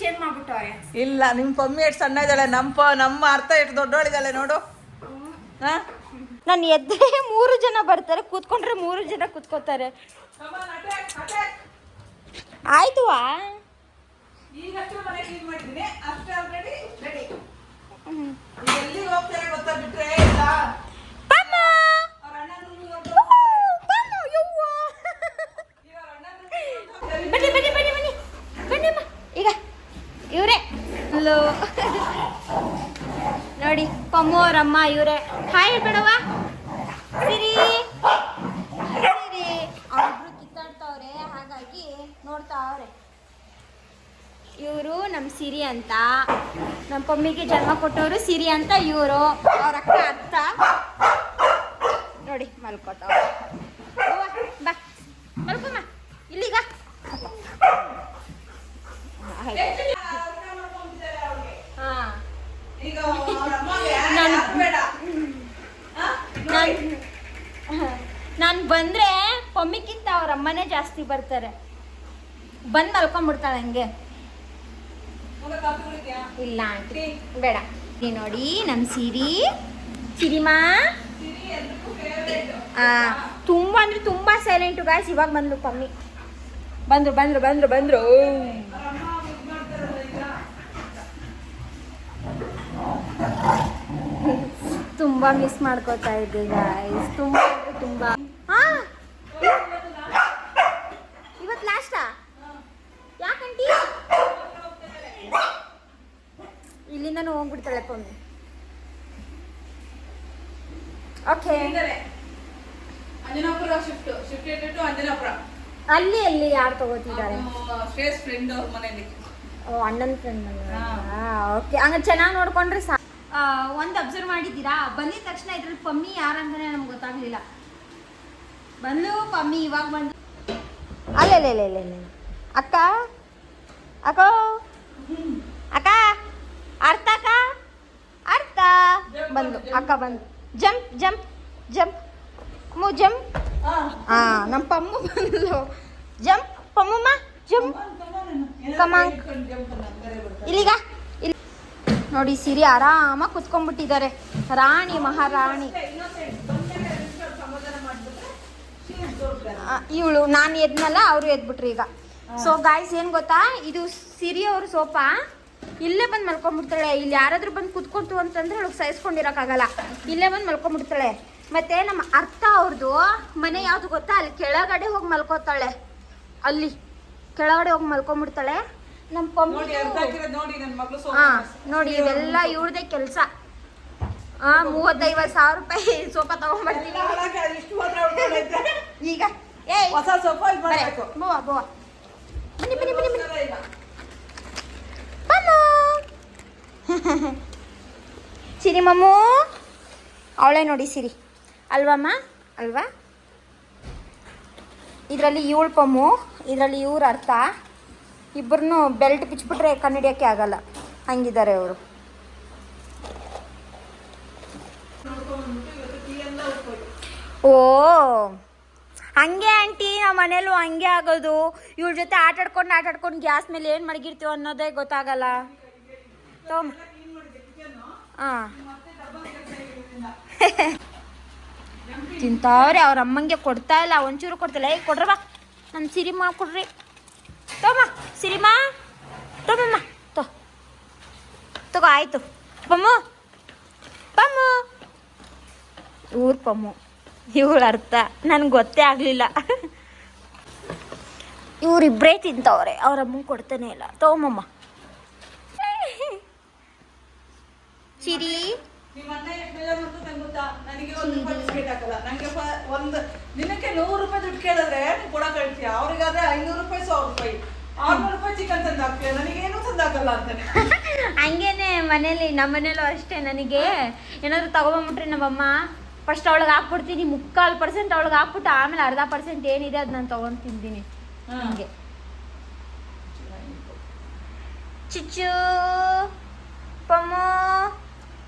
ಚೇಂಜ್ ಮಾಡ್ಬಿಟ್ಟವ್ರೆ ಇಲ್ಲ ನಿಮ್ಮ ಪಮ್ಮಿ ಎಷ್ಟು ಸಣ್ಣ ಇದ್ದಾಳೆ ನಮ್ಮ ಪ ನಮ್ಮ ಅರ್ಥ ಎಷ್ಟು ದೊಡ್ಡವಳಿದ್ದಾಳೆ ನೋಡು. ಹಾ? ನಾನು ಎದ್ದರೆ ಮೂರು ಜನ ಬರ್ತಾರೆ ಕೂತ್ಕೊಂಡ್ರೆ ಮೂರು ಜನ ಕೂತ್ಕೋತಾರೆ. ಬನ್ನಿ ಬನ್ನಿ ಬನ್ನಿ ಬನ್ನಿ. ಬನ್ನಿ ಈಗ. ಇವರೇ. ಹಲೋ ನೋಡಿ ಪಮ್ಮು ಅವರಮ್ಮ ಇವರೇ. ಹಾಯ್ ಹೇಳ್ಬೇಡವ ಸಿರಿ. ಸಿರಿ. ಅವ್ರಿಬ್ರು ಕಿತ್ತಾಡ್ತಾವ್ರೆ, ಹಾಗಾಗಿ ನೋಡ್ತಾವ್ರೆ ಇವರು ನಮ್ಮ ಸಿರಿ ಅಂತ. ನಮ್ಮ ಪಮ್ಮಿಗೆ ಜನ್ಮ ಕೊಟ್ಟವರು ಸಿರಿ ಅಂತ ಇವರು. ಅವ್ರ ಅಕ್ಕ ಅರ್ಥ. ನೋಡಿ ಮಲ್ಕೋತಾವ ಬಾ. ಮಲ್ಕೊಮ್ಮ. ಇಲ್ಲಿಗ ಹಾ ಈಗ ಅವ್ರ ಅಮ್ಮಗೆ ನಾನು- ಯಾರು ಬೇಡ ಹಾ? ನಾನು ನಾನು ಬಂದ್ರೆ ಪಮ್ಮಿಕ್ಕಿಂತ ಅವ್ರ ಅಮ್ಮನೇ ಜಾಸ್ತಿ ಬರ್ತಾರೆ. ಬಂದು ಮಲ್ಕೊಂಡ್ಬಿಡ್ತಾಳೆ ಹಂಗೆ? ಇಲ್ಲ ಆಂಟಿ, ಬೇಡ. ಈ ನೋಡಿ ನಮ್ಮ ಸಿರಿ. ಸಿರಿಮಾ? ತುಂಬ ಅಂದ್ರೆ ತುಂಬ ಸೈಲೆಂಟು ಗಾಯ್ಸ್ ಇವಾಗ ಬಂದ್ರು ಕಮ್ಮಿ. ಬಂದ್ರು ಬಂದ್ರು ಬಂದ್ರು ಬಂದ್ರು. ತುಂಬ ಮಿಸ್ ಮಾಡ್ಕೋತಾ ಇದ್ದೀವಿ ಗಾಯ್ಸ್ ತುಂಬ ತುಂಬ. ಹಾ ಇಲ್ಲಿಂದನೂ ಹೋಗ್ಬಿಡ್ತಾಳೆ ಪಮ್ಮಿ ಓಕೆ ಇದ್ದಾರೆ. ಅಂಜನಾಪುರ ಶಿಫ್ಟ್ ಶಿಫ್ಟ್ ಇಟ್ಟು ಅಂಜನಾಪುರ. ಅಲ್ಲಿ ಅಲ್ಲಿ ಯಾರು ತಗೋತಿದ್ದಾರೆ? ಶ್ರೇಷ್ಠ ಫ್ರೆಂಡ್ ಅವ್ರ ಮನೆಯಲ್ಲಿ. ಓ ಅಣ್ಣನ ಫ್ರೆಂಡ್ ಹಾ. ಓಕೆ ಹಂಗ ಚೆನ್ನಾಗಿ ನೋಡ್ಕೊಂಡ್ರೆ ಸಾ ಒಂದು ಅಬ್ಸರ್ವ್ ಮಾಡಿದ್ದೀರಾ? ಬಂದಿದ ತಕ್ಷಣ ಇದ್ರಲ್ಲಿ ಪಮ್ಮಿ ಯಾರಂತಾನೆ ನಮ್ಗೆ ಗೊತ್ತಾಗ್ಲಿಲ್ಲ. ಬಂದು ಪಮ್ಮಿ ಇವಾಗ ಬಂದು ಅಲ್ಲ ಇಲ್ಲ ಇಲ್ಲ ಇಲ್ಲ ಇಲ್ಲ ಅಕ್ಕ ಅಕ್ಕ? ಅಕ್ಕ? ಅರ್ಥ ಅಕ್ಕ? ಅರ್ಥ? ಬಂದು, ಅಕ್ಕ ಬಂದು. Jump jump jump. ಮು, ಜಂಪ್. ಹಾ ನಮ್ಮ ಪಮ್ಮು ಬಂದ್ಲು ಜಂಪ್ ಪಮ್ಮಮ್ಮ ಜಂಪ್. ಕಮಾಂಕ್ ಇಲ್ಲಿಗ, ಇಲ್ಲಿ. ನೋಡಿ, ಸಿರಿ ಆರಾಮಾಗಿ ಕುತ್ಕೊಂಡ್ಬಿಟ್ಟಿದ್ದಾರೆ. ರಾಣಿ, ಮಹಾರಾಣಿ. ಇವಳು, ನಾನು ಎದ್ನಲ್ಲ, ಅವರು ಎದ್ಬಿಟ್ರು ಈಗ. ಸೊ ಗಾಯ್ಸ್ ಏನು ಗೊತ್ತಾ? ಇದು ಸಿರಿ ಅವ್ರ ಸೋಫ ಇಲ್ಲೇ ಬಂದು ಮಲ್ಕೊಂಡ್ಬಿಡ್ತಾಳೆ ಇಲ್ಲಿ ಯಾರಾದರೂ ಬಂದು ಕುತ್ಕೊಂತು ಅಂತಂದ್ರೆ ಅವಳಿಗೆ ಸಹಿಸ್ಕೊಂಡಿರೋಕ್ಕಾಗಲ್ಲ. ಇಲ್ಲೇ ಬಂದು ಮಲ್ಕೊಂಡ್ಬಿಡ್ತಾಳೆ ಮತ್ತೆ ನಮ್ಮ ಅರ್ಥ ಅವ್ರದ್ದು ಮನೆ ಯಾವುದು ಗೊತ್ತಾ? ಅಲ್ಲಿ ಕೆಳಗಡೆ ಹೋಗಿ ಮಲ್ಕೋತಾಳೆ. ಅಲ್ಲಿ ಕೆಳಗಡೆ ಹೋಗಿ ಮಲ್ಕೊಂಡ್ಬಿಡ್ತಾಳೆ ನಮ್ಮ ಮಗಳು ಹಾ ನೋಡಿ ಇವೆಲ್ಲ ಇವ್ರದೇ ಕೆಲಸ. ಹಾಂ ಮೂವತ್ತೈವತ್ತು ಸಾವಿರ ರೂಪಾಯಿ ಸೋಫಾ ಉಳ್ಕೊಂಡೈತೆ. ಈಗ ಬನ್ನಿ ಬನ್ನಿ ಬನ್ನು ಸಿರಿ ಮಮ್ಮು ಅವಳೇ ನೋಡಿ ಸಿರಿ. ಅಲ್ವಮ್ಮ ಅಲ್ವಾ? ಇದರಲ್ಲಿ ಇವಳು ಪಮ್ಮು, ಇದರಲ್ಲಿ ಇವ್ರ ಅರ್ಥ. ಇಬ್ಬರನ್ನು ಬೆಲ್ಟ್ ಬಿಚ್ಚಿಬಿಟ್ರೆ ಕಣ್ಣಿಡಿಯೋಕ್ಕೆ ಆಗಲ್ಲ. ಹಂಗಿದ್ದಾರೆ ಅವರು. ಓ, ಹಂಗೆ ಆಂಟಿ ನಮ್ಮ ಮನೇಲೂ ಹಂಗೆ ಆಗೋದು. ಇವ್ರ ಜೊತೆ ಆಟಾಡ್ಕೊಂಡು ಆಟಾಡ್ಕೊಂಡು ಗ್ಯಾಸ್ ಮೇಲೆ ಏನು ಮಡಗಿರ್ತೀವಿ ಅನ್ನೋದೇ ಗೊತ್ತಾಗಲ್ಲ. ಹಾಂ ತಿಂತಾವ್ರೆ, ಅವ್ರ ಅಮ್ಮಂಗೆ ಕೊಡ್ತಾ ಇಲ್ಲ, ಒಂಚೂರು ಕೊಡ್ತಿಲ್ಲ. ಏ ಕೊಡ್ರವ ನನ್ನ ಸಿರಿಮಾ ಕೊಡ್ರಿ. ತೋಮ ಸಿರಿಮಾ ತೋಮಮ್ಮ ತೋ. ತಗೋ, ಆಯಿತು. ಪಮ್ಮು ಪಮ್ಮು. ಊರ್ ಪಮ್ಮು. ಇವಳ ಅರ್ಥ. ನನಗೆ ಗೊತ್ತೇ ಆಗಲಿಲ್ಲ. ಇವರಿಬ್ಬರೇ ತಿಂತವ್ರೆ, ಅವ್ರ ಅಮ್ಮಂಗೆ ಕೊಡ್ತಾನೆ ಇಲ್ಲ. ತಗೊಂಬಮ್ಮ ಸಿರಿ ನಿಮ್ಮ ಅಣ್ಣ ಎಷ್ಟು ಬೇಜಾರು ಗೊತ್ತಾ? ನನಗೆ ಒಂದು ರೂಪಾಯಿ ಬಿಸ್ಕೆಟ್ ಹಾಕಲ್ಲ. ನನಗೆ ಒಂದು ದಿನಕ್ಕೆ ನೂರು ರೂಪಾಯಿ ದುಡ್ಡು ಕೇಳಿದ್ರೆ ನೀನು ಕೂಡ ಕಳ್ತೀಯ. ಅವ್ರಿಗಾದ್ರೆ ಐನೂರು ರೂಪಾಯಿ ಸಾವಿರ ರೂಪಾಯಿ. ಆರ್ನೂರು ರೂಪಾಯಿ ಚಿಕನ್ ತಂದು ಹಾಕ್ತೀಯ ನನಗೇನು ತಂದು ಹಾಕಲ್ಲ ಅಂತಾನೆ. ಹಂಗೇನೆ ಮನೇಲಿ ನಮ್ಮ ಮನೇಲೂ ಅಷ್ಟೇ ನನಗೆ. ಏನಾದ್ರು ತಗೊಂಬಂಬಿಟ್ರೆ ನಮ್ಮಮ್ಮ ಫಸ್ಟ್ ಅವಳಿಗೆ ಹಾಕ್ಬಿಡ್ತೀನಿ ಮುಕ್ಕಾಲು ಪರ್ಸೆಂಟ್ ಅವಳಿಗೆ ಹಾಕ್ಬಿಟ್ಟು ಆಮೇಲೆ ಅರ್ಧ ಪರ್ಸೆಂಟ್ ಏನಿದೆ ಅದು ನಾನು ತಗೊಂಡು ತಿಂತೀನಿ. ಹಂಗೆ. ಚಿಚ್ಚು. ಪಮ್ಮು.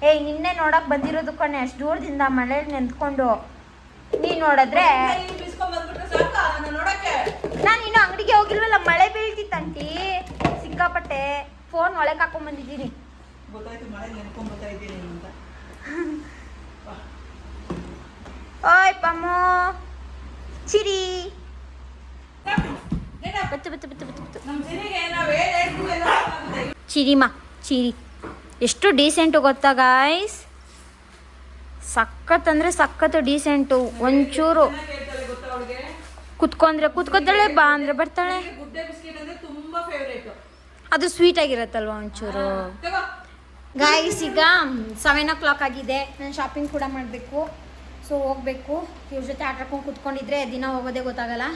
ಏಯ್ ನಿನ್ನೆ ನೋಡಕ್ ಬಂದಿರೋದು ಕಣೆ. ಅಷ್ಟು ದೂರದಿಂದ ಮನೇಲಿ ನೆಂತ್ಕೊಂಡು ನೀ ನೋಡಿದ್ರೆ ನಾನು ಇನ್ನು ಅಂಗಡಿಗೆ ಹೋಗಿಲ್ವಲ್ಲ ಮಳೆ ಬೀಳ್ತಿತ್ತಂಟಿ ಸಿಕ್ಕಾಪಟ್ಟೆ ಫೋನ್ ಒಳಗೆ ಹಾಕೊಂಡ್ ಬಂದಿದ್ದೀನಿ ಓಯ್ ಪಮ್ಮು. ಚಿರಿ. ಬತ್ತು ಬತ್ತು ಬತ್ತು ಬತ್ತು ಬತ್ತು. ಚಿರಿಮ ಚಿರಿ. ಎಷ್ಟು ಡೀಸೆಂಟು ಗೊತ್ತಾ ಗಾಯ್ಸ್ ಸಖತ್ ಅಂದರೆ ಸಖತ್ತು ಡೀಸೆಂಟು ಒಂಚೂರು ಕುತ್ಕೊಂಡ್ರೆ ಕುತ್ಕೋತಾಳೆ ಬಾ ಅಂದರೆ ಬರ್ತಾಳೆ. ಗುಡ್ಡೆ ಬಿಸ್ಕೆಟ್ ಅಂದ್ರೆ ತುಂಬಾ ಫೇವ್ರೇಟ್ ಅದು ಸ್ವೀಟ್ ಆಗಿರತ್ತಲ್ವ ಒಂಚೂರು? ಗಾಯ್ಸ್ ಈಗ ಸೆವೆನ್ ಓ ಕ್ಲಾಕ್ ಆಗಿದೆ. ನಾನು ಶಾಪಿಂಗ್ ಕೂಡ ಮಾಡಬೇಕು. ಸೊ ಹೋಗಬೇಕು. ಇವ್ರ ಜೊತೆ ಆಟ ಕೂತ್ಕೊಂಡಿದ್ರೆ ಕುತ್ಕೊಂಡಿದ್ರೆ ದಿನ ಹೋಗೋದೇ ಗೊತ್ತಾಗಲ್ಲ.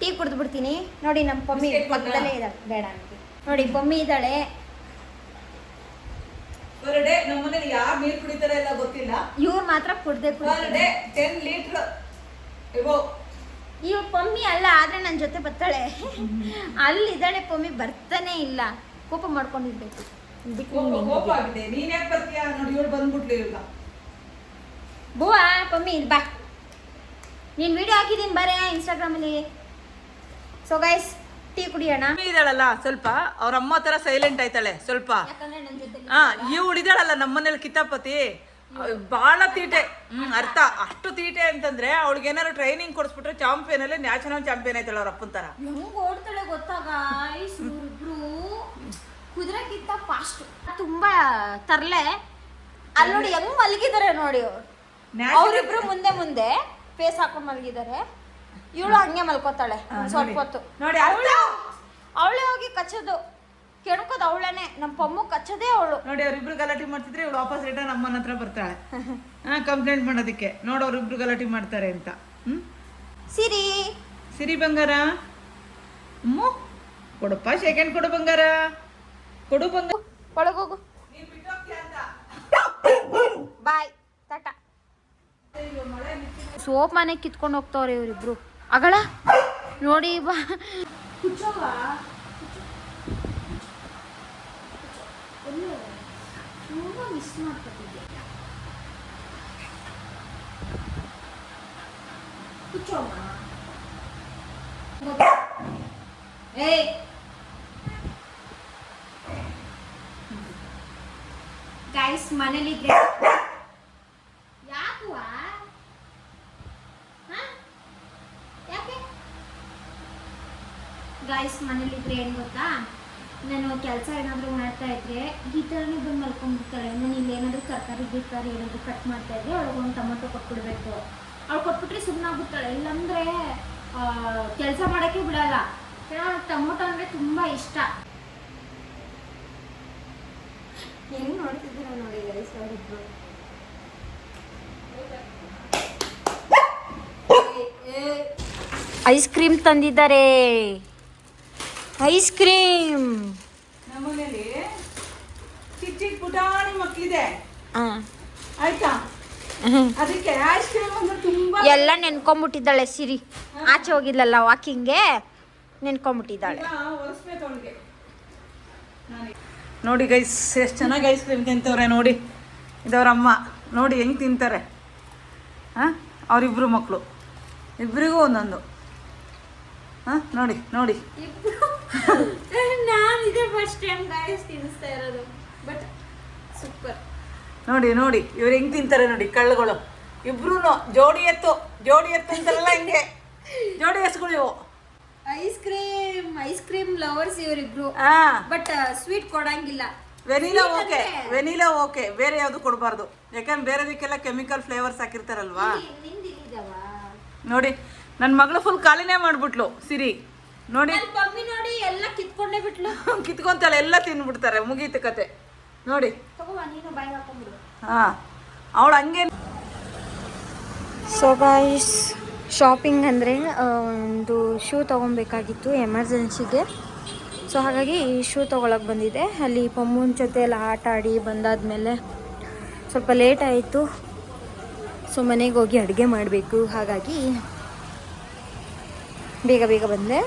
ಟೀ ಕುಡಿದು ಬಿಡ್ತೀನಿ. ನೋಡಿ ನಮ್ಮ ಪಮ್ಮಿ? ಪಕ್ಕದಲ್ಲೇ ಇದ್ದಾಳೆ ಬೇಡ ನೋಡಿ ಪಮ್ಮಿ ಇದ್ದಾಳೆ ಪರ್ ಡೇ ನಮ್ಮ ಮನೇಲಿ ಯಾರು ನೀರು ಕುಡಿತಾರೆ ಎಲ್ಲ ಗೊತ್ತಿಲ್ಲ. ಇವ್ರು ಮಾತ್ರ ಕುಡ್ದೆ ಪರ್ ಡೇ ಟೆನ್ ಲೀಟರ್ ಇವು. ಇವ್ ಪಮ್ಮಿ ಅಲ್ಲ ಆದ್ರೆ ನನ್ನ ಜೊತೆ ಬರ್ತಾಳೆ. ಅಲ್ಲಿದ್ದಾಳೆ ಪಮ್ಮಿ ಬರ್ತಾನೆ ಇಲ್ಲ. ಕೋಪ ಮಾಡ್ಕೊಂಡಿರ್ಬೇಕು. ಕೋಪ ಆಗಿದೆ. ನೀನ್ ಯಾಕೆ ಬರ್ತೀಯ ನೋಡಿ ಇವಳು ಬಂದ್ಬಿಟ್ಲು ಇಲ್ಲ ಬುವಾ ಪಮ್ಮಿ ಇಲ್ಲಿ ಬಾ. ನೀನು ವಿಡಿಯೋ ಹಾಕಿದ್ದೀನಿ ಬರೇ ಇನ್ಸ್ಟಾಗ್ರಾಮಲ್ಲಿ ಸೊ ಗೈಸ್ ಟೀ ಕುಡಿಯೋಣ? ಇದ್ದಾಳಲ್ಲ ಸ್ವಲ್ಪ. ಅವ್ರ ಅಮ್ಮ ತರ ಸೈಲೆಂಟ್ ಆಯ್ತಾಳೆ ಸ್ವಲ್ಪ. ಹಾ ಇವಳು ಇದ್ದಾಳಲ್ಲ ನಮ್ಮನೇಲಿ ಕಿತಾಪತಿ ಬಹಳ ತೀಟೆ. ಹ್ಮ್ ಅರ್ಥ. ಅಷ್ಟು ತೀಟೆ ಅಂತಂದ್ರೆ ಅವಳಿಗೆ ಏನಾದ್ರು ಟ್ರೈನಿಂಗ್ ಕೊಡಿಸ್ಬಿಟ್ರೆ ಚಾಂಪಿಯನ್ ಅಲ್ಲಿ ನ್ಯಾಷನಲ್ ಚಾಂಪಿಯನ್ ಆಯ್ತಾಳ ಅವ್ರ ಅಪ್ಪನ ತರ ಓಡ್ತಾಳೆ ಗೊತ್ತಾ ಗಾಯ್ಸ್ ಇವ್ರಿಬ್ರು ಕುದುರೆಗಿಂತ ಫಾಸ್ಟ್ ತುಂಬಾ ತರ್ಲೆ. ಅಲ್ಲಿ ನೋಡಿ ಹೆಂಗ್ ಮಲಗಿದಾರೆ ನೋಡಿ ಅವ್ರಿಬ್ರು ಅವರಿಬ್ರು ಮುಂದೆ ಮುಂದೆ ಫೇಸ್ ಹಾಕೊಂಡ್ ಮಲಗಿದ್ದಾರೆ ಇವಳು ಹಂಗೆ ಮಲ್ಕೋತಾಳೆ ಸ್ವಲ್ಪ ಹೊತ್ತು. ನೋಡಿ ಅವಳು ಅವಳೇ ಹೋಗಿ ಕಚ್ಚೋದು. ಕೆಣಕೋದು ಅವಳೇನೆ ನಮ್ಮ ಪಮ್ಮು ಕಚ್ಚದೇ ಅವಳು. ನೋಡಿ ಅವ್ರಿಬ್ರು ಗಲಾಟೆ ಮಾಡ್ತಿದ್ರೆ ಇವಳು ವಾಪಸ್ ರಿಟರ್ನ್ ಅಮ್ಮನ ಹತ್ರ ಬರ್ತಾಳೆ. ಕಂಪ್ಲೇಂಟ್ ಮಾಡೋದಕ್ಕೆ. ನೋಡಿ ಅವ್ರಿಬ್ರು ಗಲಾಟೆ ಮಾಡ್ತಾರೆ ಅಂತ. ಹ್ಮ್? ಸಿರಿ. ಸಿರಿ ಬಂಗಾರ. ಅಮ್ಮು ಕೊಡಪ್ಪ ಸೆಕೆಂಡ್ ಕೊಡು ಬಂಗಾರ. ಕೊಡು ಬಂಗಾರ. ಒಳಗೋಗು. ಬಾಯ್ ಟಾಟಾ ಸೋಪ್ ಮನೆ ಕಿತ್ಕೊಂಡು ಹೋಗ್ತಾವ್ರೆ ಇವರಿಬ್ರು. ಅಗಳ? ನೋಡಿ ಬಾ. ಮಿಸ್ ಮಾಡ್ಕೊತಿದ್ದೆ. ಏಯ್! ಗೈಸ್ ಮನೇಲಿದ್ದೆ ಯಾಕುವಾ ಯಾಕೆ ಗೈಸ್ ಮನೇಲಿದ್ರೆ ಏನು ಗೊತ್ತಾ? ನಾನು ಕೆಲಸ ಏನಾದರೂ ಮಾಡ್ತಾ ಇದ್ರೆ ಈ ಥರನೇ ಬಂದು ಮಲ್ಕೊಂಡ್ಬಿಡ್ತಾಳೆ ನಾನು ಇಲ್ಲಿ ಏನಾದರೂ ತರಕಾರಿ ಗಿರ್ಕಾರಿ ಏನಾದರೂ ಕಟ್ ಮಾಡ್ತಾ ಇದ್ರೆ ಅವಳಿಗೆ ಒಂದು ಟೊಮೊಟೊ ಕೊಟ್ಬಿಡ್ಬೇಕು. ಅವಳು ಕೊಟ್ಬಿಟ್ರೆ ಸುಮ್ಮನಾಗ್ಬಿಡ್ತಾಳೆ ಇಲ್ಲಾಂದರೆ ಕೆಲಸ ಮಾಡೋಕ್ಕೆ ಬಿಡಲ್ಲ. ಟೊಮೊಟೊ ಅಂದರೆ ತುಂಬ ಇಷ್ಟ. ಹೆಂಗೆ ನೋಡ್ತಿದ್ದೀರಾ ನೋಡಿ ಗೈಸ್ ಅವರಿಬ್ರು ಐಸ್ ಕ್ರೀಮ್ ತಂದಿದ್ದಾರೆ. Ice cream. ನಮ್ಮನೇಲಿ ಚಿಕ್ಕ ಚಿಕ್ಕ ಪುಟಾಣಿ ಮಕ್ಕಳಿದೆ ಆಯ್ತಾ? ಅದಕ್ಕೆ ಐಸ್ ಕ್ರೀಮ್ ಅಂದ್ರೆ ತುಂಬಾ ಎಲ್ಲ ನೆನ್ಕೊಂಬಿಟ್ಟಿದ್ದಾಳೆ ಸಿರಿ. ಆಚೆ ಹೋಗಿದ್ಲಲ್ಲ ವಾಕಿಂಗ್ಗೆ ನೆನ್ಕೊಂಬಿಟ್ಟಿದ್ದಾಳೆ. ನೋಡಿ ಗೈಸ್ ಎಷ್ಟು ಚೆನ್ನಾಗಿ ಐಸ್ ಕ್ರೀಮ್ ತಿಂತವ್ರೆ ನೋಡಿ. ಇದವ್ರ ಅಮ್ಮ. ನೋಡಿ ಹೆಂಗೆ ತಿಂತಾರೆ. ಹಾಂ ಅವರಿಬ್ಬರು ಮಕ್ಕಳು ಇಬ್ಬರಿಗೂ ಒಂದೊಂದು. ಹಾಂ ನೋಡಿ ನೋಡಿ. ನಾನು ಇದೇ ಫಸ್ಟ್ ಟೈಮ್ ಗಾಯಸ್ ತಿನ್ನಿಸ್ತಾ ಇರೋದು ಬಟ್ ಸೂಪರ್ ನೋಡಿ ನೋಡಿ ಇವ್ರು ಹೆಂಗೆ ತಿಂತಾರೆ ನೋಡಿ ಕಳ್ಳುಗಳು. ಇಬ್ರು ಜೋಡಿ ಎತ್ತು ಜೋಡಿ ಎತ್ತು ಅಂತಾರಲ್ಲ ಹಿಂಗೆ. ಜೋಡಿ ಎಸ್ಗಳು ಇವು. Ice cream ice cream lovers ಇವರಿಬ್ರು ಬಟ್ ಸ್ವೀಟ್ ಕೊಡಂಗಿಲ್ಲ. ವೆನಿಲಾ ಓಕೆ ವೆನಿಲಾ ಓಕೆ ಬೇರೆ ಯಾವುದು ಕೊಡಬಾರ್ದು. ಯಾಕಂದ್ರೆ ಬೇರೆದಕ್ಕೆಲ್ಲ ಕೆಮಿಕಲ್ ಫ್ಲೇವರ್ಸ್ ಹಾಕಿರ್ತಾರಲ್ವಾ? ನೋಡಿ ನನ್ನ ಮಗಳು ಫುಲ್ ಖಾಲಿನೇ ಮಾಡ್ಬಿಟ್ಲು. ಸಿರಿ. ನೋಡಿ. ಮಮ್ಮಿ ನೋಡಿ ಎಲ್ಲ ಕಿತ್ಕೊಂಡೇ ಬಿಟ್ಲು. ಕಿತ್ಕೊಂತಾಳೆ ಎಲ್ಲ ತಿಂದ್ಬಿಡ್ತಾರೆ ಮುಗೀತು ಕತೆ. ನೋಡಿ. ಹಾ. ಅವಳು ಹಂಗೆ ಸೊ ಗಾಯ್ಸ್ ಶಾಪಿಂಗ್ ಅಂದರೆ ಒಂದು ಶೂ ತೊಗೊಬೇಕಾಗಿತ್ತು ಎಮರ್ಜೆನ್ಸಿಗೆ. ಸೊ ಹಾಗಾಗಿ ಈ ಶೂ ತೊಗೊಳಕ್ಕೆ ಬಂದಿದೆ ಅಲ್ಲಿ ಪಮ್ಮನ ಜೊತೆ ಎಲ್ಲ ಆಟ ಆಡಿ ಬಂದಾದಮೇಲೆ ಸ್ವಲ್ಪ ಲೇಟ್ ಆಯಿತು. ಸೊ ಮನೆಗೆ ಹೋಗಿ ಅಡುಗೆ ಮಾಡಬೇಕು. ಹಾಗಾಗಿ ಬೇಗ ಬೇಗ ಬಂದೆ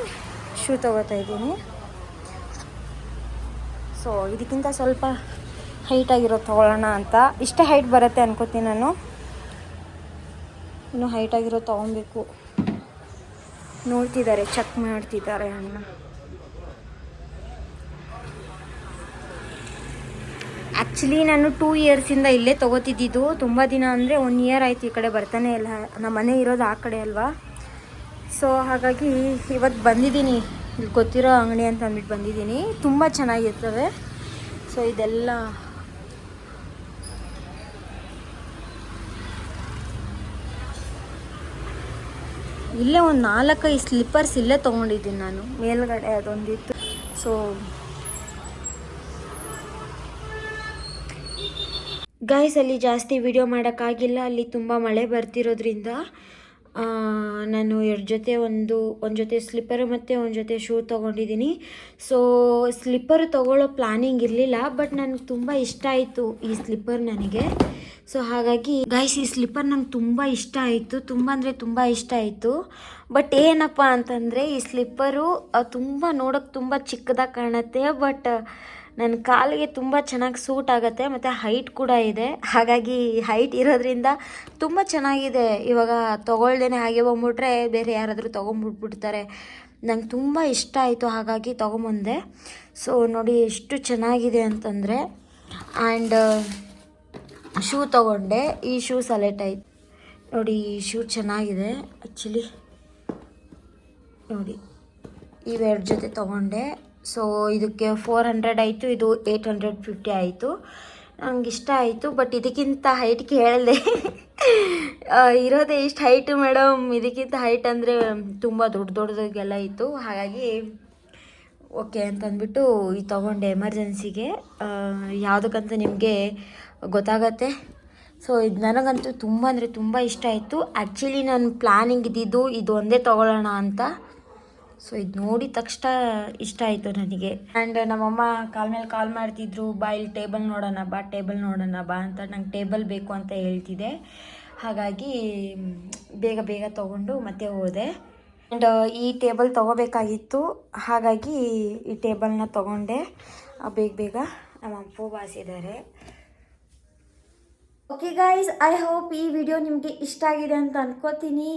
ಶೂ ತೊಗೋತಾ ಇದ್ದೀನಿ. ಸೊ ಇದಕ್ಕಿಂತ ಸ್ವಲ್ಪ ಹೈಟಾಗಿರೋ ತೊಗೊಳ್ಳೋಣ ಅಂತ. ಇಷ್ಟೇ ಹೈಟ್ ಬರುತ್ತೆ ಅನ್ಕೋತೀನಿ ನಾನು. ಇನ್ನು ಹೈಟಾಗಿರೋ ತೊಗೊಬೇಕು. ನೋಡ್ತಿದ್ದಾರೆ ಚೆಕ್ ಮಾಡ್ತಿದ್ದಾರೆ ಅಣ್ಣ. ಆ್ಯಕ್ಚುಲಿ ನಾನು ಟೂ ಇಯರ್ಸಿಂದ ಇಲ್ಲೇ ತೊಗೋತಿದ್ದಿದ್ದು. ತುಂಬ ದಿನ ಅಂದರೆ ಒನ್ ಇಯರ್ ಆಯಿತು ಈ ಕಡೆ ಬರ್ತಾನೆ ಇಲ್ಲ. ನಮ್ಮ ಮನೆ ಇರೋದು ಆ ಕಡೆ ಅಲ್ವಾ? ಸೊ ಹಾಗಾಗಿ ಇವತ್ತು ಬಂದಿದ್ದೀನಿ. ಇಲ್ಲಿ ಗೊತ್ತಿರೋ ಅಂಗಡಿ ಅಂತ ಅಂದ್ಬಿಟ್ಟು ಬಂದಿದ್ದೀನಿ. ತುಂಬ ಚೆನ್ನಾಗಿರ್ತವೆ ಸೊ ಇದೆಲ್ಲ ಇಲ್ಲೇ ಒಂದು ನಾಲ್ಕೈದು ಸ್ಲಿಪ್ಪರ್ಸ್ ಇಲ್ಲೇ ತೊಗೊಂಡಿದ್ದೀನಿ ನಾನು. ಮೇಲ್ಗಡೆ ಅದೊಂದಿತ್ತು. ಸೊ ಗೈಸ್ ಜಾಸ್ತಿ ವಿಡಿಯೋ ಮಾಡೋಕ್ಕಾಗಿಲ್ಲ. ಅಲ್ಲಿ ತುಂಬ ಮಳೆ ಬರ್ತಿರೋದ್ರಿಂದ. ನಾನು ಎರಡು ಜೊತೆ ಒಂದು ಒಂದು ಜೊತೆ ಸ್ಲಿಪ್ಪರು ಮತ್ತು ಒಂದು ಜೊತೆ ಶೂ ತೊಗೊಂಡಿದ್ದೀನಿ ಸೊ ಸ್ಲಿಪ್ಪರ್ ತೊಗೊಳ್ಳೋ ಪ್ಲ್ಯಾನಿಂಗ್ ಇರಲಿಲ್ಲ ಬಟ್ ನನಗೆ ತುಂಬ ಇಷ್ಟ ಆಯಿತು ಈ ಸ್ಲಿಪ್ಪರ್ ನನಗೆ. ಸೊ ಹಾಗಾಗಿ ಗೈಸ್ ಈ ಸ್ಲಿಪ್ಪರ್ ನಂಗೆ ತುಂಬ ಇಷ್ಟ ಆಯಿತು. ತುಂಬ ಅಂದರೆ ತುಂಬ ಇಷ್ಟ ಆಯಿತು. ಬಟ್ ಏನಪ್ಪ ಅಂತಂದರೆ ಈ ಸ್ಲಿಪ್ಪರು ತುಂಬ ನೋಡೋಕ್ಕೆ ತುಂಬ ಚಿಕ್ಕದಾಗಿ ಕಾಣುತ್ತೆ ಬಟ್ ನನ್ನ ಕಾಲಿಗೆ ತುಂಬ ಚೆನ್ನಾಗಿ ಸೂಟ್ ಆಗುತ್ತೆ, ಮತ್ತು ಹೈಟ್ ಕೂಡ ಇದೆ. ಹಾಗಾಗಿ ಹೈಟ್ ಇರೋದ್ರಿಂದ ತುಂಬ ಚೆನ್ನಾಗಿದೆ. ಇವಾಗ ತೊಗೊಳ್ದೇನೆ ಹಾಗೆ ಬಂದ್ಬಿಟ್ರೆ ಬೇರೆ ಯಾರಾದರೂ ತೊಗೊಂಬಿಟ್ಬಿಡ್ತಾರೆ. ನಂಗೆ ತುಂಬ ಇಷ್ಟ ಆಯಿತು ಹಾಗಾಗಿ ತೊಗೊಂಬಂದೆ. ಸೊ ನೋಡಿ ಎಷ್ಟು ಚೆನ್ನಾಗಿದೆ ಅಂತಂದರೆ ಆ್ಯಂಡ್ ಶೂ ತೊಗೊಂಡೆ. ಈ ಶೂ ಸೆಲೆಕ್ಟ್ ಆಯ್ತು. ನೋಡಿ, ಈ ಶೂ ಚೆನ್ನಾಗಿದೆ. ಆ್ಯಕ್ಚುಲಿ ನೋಡಿ, ಇವೆರಡು ಜೊತೆ ತೊಗೊಂಡೆ. ಸೊ ಇದಕ್ಕೆ ಫೋರ್ ಹಂಡ್ರೆಡ್ ಆಯಿತು, ಇದು ಏಯ್ಟ್ ಹಂಡ್ರೆಡ್ ಫಿಫ್ಟಿ ಆಯಿತು. ನಂಗೆ ಇಷ್ಟ ಆಯಿತು ಬಟ್ ಇದಕ್ಕಿಂತ ಹೈಟ್ ಕೇಳಿದೆ ಇರೋದೇ ಇಷ್ಟು ಹೈಟ್ ಮೇಡಮ್ ಇದಕ್ಕಿಂತ ಹೈಟ್ ಅಂದರೆ ತುಂಬ ದೊಡ್ಡ ದೊಡ್ಡದಾಗೆಲ್ಲ ಇತ್ತು. ಹಾಗಾಗಿ ಓಕೆ ಅಂತಂದ್ಬಿಟ್ಟು ಇದು ತೊಗೊಂಡೆ ಎಮರ್ಜೆನ್ಸಿಗೆ ಯಾವುದಕ್ಕಂತ ನಿಮಗೆ ಗೊತ್ತಾಗತ್ತೆ? ಸೊ ಇದು ನನಗಂತೂ ತುಂಬ ಅಂದರೆ ತುಂಬ ಇಷ್ಟ ಆಯಿತು. ಆ್ಯಕ್ಚುಲಿ ನನ್ನ ಪ್ಲ್ಯಾನಿಂಗ್ ಇದ್ದಿದ್ದು ಇದು ಒಂದೇ ತೊಗೊಳ್ಳೋಣ ಅಂತ. ಸೊ ಇದು ನೋಡಿದ ತಕ್ಷಣ ಇಷ್ಟ ಆಯಿತು ನನಗೆ. ಆ್ಯಂಡ್ ನಮ್ಮಮ್ಮ ಕಾಲ್ ಮೇಲೆ ಕಾಲ್ ಮಾಡ್ತಿದ್ರು, ಬಾ, ಇಲ್ಲಿ ಟೇಬಲ್ ನೋಡೋಣ, ಬಾ, ಟೇಬಲ್ ನೋಡೋಣ, ಬಾ ಅಂತ ನಂಗೆ ಟೇಬಲ್ ಬೇಕು ಅಂತ ಹೇಳ್ತಿದ್ದೆ. ಹಾಗಾಗಿ ಬೇಗ ಬೇಗ ತೊಗೊಂಡು ಮತ್ತೆ ಹೋದೆ. ಆ್ಯಂಡ್ ಈ ಟೇಬಲ್ ತೊಗೋಬೇಕಾಗಿತ್ತು. ಹಾಗಾಗಿ ಈ ಟೇಬಲ್ನ ತೊಗೊಂಡೆ. ಬೇಗ ಬೇಗ ನಮ್ಮ ಅಪ್ಪು ಬಾಸಿದ್ದಾರೆ. ಓಕೆ ಗಾಯ್ಸ್ ಐ ಹೋಪ್ ಈ ವಿಡಿಯೋ ನಿಮಗೆ ಇಷ್ಟ ಆಗಿದೆ ಅಂತ ಅನ್ಕೋತೀನಿ.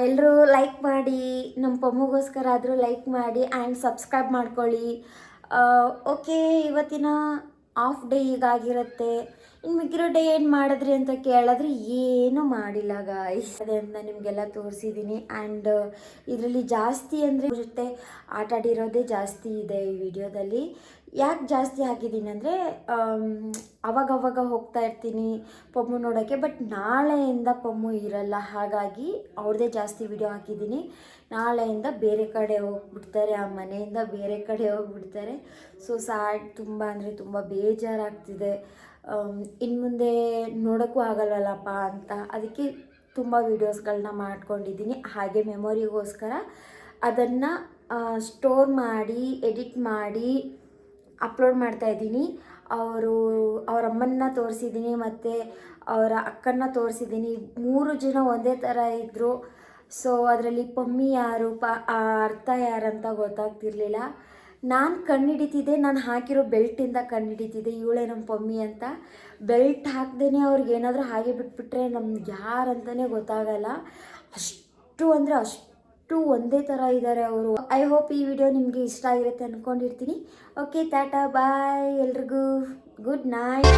ಎಲ್ಲರೂ ಲೈಕ್ ಮಾಡಿ ನಮ್ಮ ಪಮ್ಮಗೋಸ್ಕರ ಆದರೂ ಲೈಕ್ ಮಾಡಿ ಆ್ಯಂಡ್ ಸಬ್ಸ್ಕ್ರೈಬ್ ಮಾಡ್ಕೊಳ್ಳಿ. ಓಕೆ ಇವತ್ತಿನ ಆಫ್ ಡೇ ಹೀಗಾಗಿರುತ್ತೆ ಇನ್ನು ಮಿಕ್ಕಿರೋ ಡೇ ಏನು ಮಾಡಿದ್ರಿ ಅಂತ ಕೇಳಿದ್ರೆ ಏನೂ ಮಾಡಿಲ್ಲ ಗಾಯ್ಸ್ ಅದೇ ಅಂತ ನಿಮಗೆಲ್ಲ ತೋರಿಸಿದ್ದೀನಿ ಆ್ಯಂಡ್ ಇದರಲ್ಲಿ ಜಾಸ್ತಿ ಅಂದರೆ ಜೊತೆ ಆಟ ಆಡಿರೋದೇ ಜಾಸ್ತಿ ಇದೆ ಈ ವಿಡಿಯೋದಲ್ಲಿ ಯಾಕೆ ಜಾಸ್ತಿ ಆಗಿದ್ದೀನಿ ಅಂದರೆ ಅವಾಗವಾಗ ಹೋಗ್ತಾ ಇರ್ತೀನಿ ಪಮ್ಮು ನೋಡೋಕ್ಕೆ ಬಟ್ ನಾಳೆಯಿಂದ ಪಮ್ಮು ಇರಲ್ಲ. ಹಾಗಾಗಿ ಅವ್ರದ್ದೇ ಜಾಸ್ತಿ ವಿಡಿಯೋ ಹಾಕಿದ್ದೀನಿ ನಾಳೆಯಿಂದ ಬೇರೆ ಕಡೆ ಹೋಗ್ಬಿಡ್ತಾರೆ, ಆ ಮನೆಯಿಂದ ಬೇರೆ ಕಡೆ ಹೋಗ್ಬಿಡ್ತಾರೆ. ಸೊ ಸ್ಯಾಡ್ ತುಂಬ ಅಂದರೆ ತುಂಬ ಬೇಜಾರಾಗ್ತಿದೆ. ಇನ್ನು ಮುಂದೆ ನೋಡೋಕ್ಕೂ ಆಗಲ್ವಲ್ಲಪ್ಪ ಅಂತ. ಅದಕ್ಕೆ ತುಂಬ ವೀಡಿಯೋಸ್ಗಳನ್ನ ಮಾಡ್ಕೊಂಡಿದ್ದೀನಿ ಹಾಗೆ ಮೆಮೊರಿಗೋಸ್ಕರ ಅದನ್ನು ಸ್ಟೋರ್ ಮಾಡಿ ಎಡಿಟ್ ಮಾಡಿ ಅಪ್ಲೋಡ್ ಮಾಡ್ತಾ ಇದ್ದೀನಿ. ಅವರು, ಅವ್ರ ಅಮ್ಮನ್ನ ತೋರಿಸಿದ್ದೀನಿ ಮತ್ತು ಅವರ ಅಕ್ಕನ್ನ ತೋರಿಸಿದ್ದೀನಿ. ಮೂರು ಜನ ಒಂದೇ ಥರ ಇದ್ದರು ಸೊ ಅದರಲ್ಲಿ ಪಮ್ಮಿ ಯಾರು, ಪ ಅರ್ಥ ಯಾರಂತ ಗೊತ್ತಾಗ್ತಿರ್ಲಿಲ್ಲ. ನಾನು ಕಣ್ಣಿಡಿತಿದ್ದೆ, ನಾನು ಹಾಕಿರೋ ಬೆಲ್ಟಿಂದ ಕಣ್ಣಿಡಿತಿದ್ದೆ. ಇವಳೇ ನಮ್ಮ ಪಮ್ಮಿ ಅಂತ. ಬೆಲ್ಟ್ ಹಾಕ್ದೇ ಅವ್ರಿಗೆ ಏನಾದರೂ ಹಾಗೆ ಬಿಟ್ಬಿಟ್ರೆ ನಮ್ಗೆ ಯಾರಂತಲೇ ಗೊತ್ತಾಗಲ್ಲ. ಅಷ್ಟು ಅಂದರೆ ಒಂದೇ ಥರ ಇದ್ದಾರೆ ಅವರು. ಐ ಹೋಪ್ ಈ ವಿಡಿಯೋ ನಿಮಗೆ ಇಷ್ಟ ಆಗಿರುತ್ತೆ ಅಂದ್ಕೊಂಡಿರ್ತೀನಿ ಓಕೆ ಟಾಟಾ ಬಾಯ್ ಎಲ್ರಿಗೂ. Good night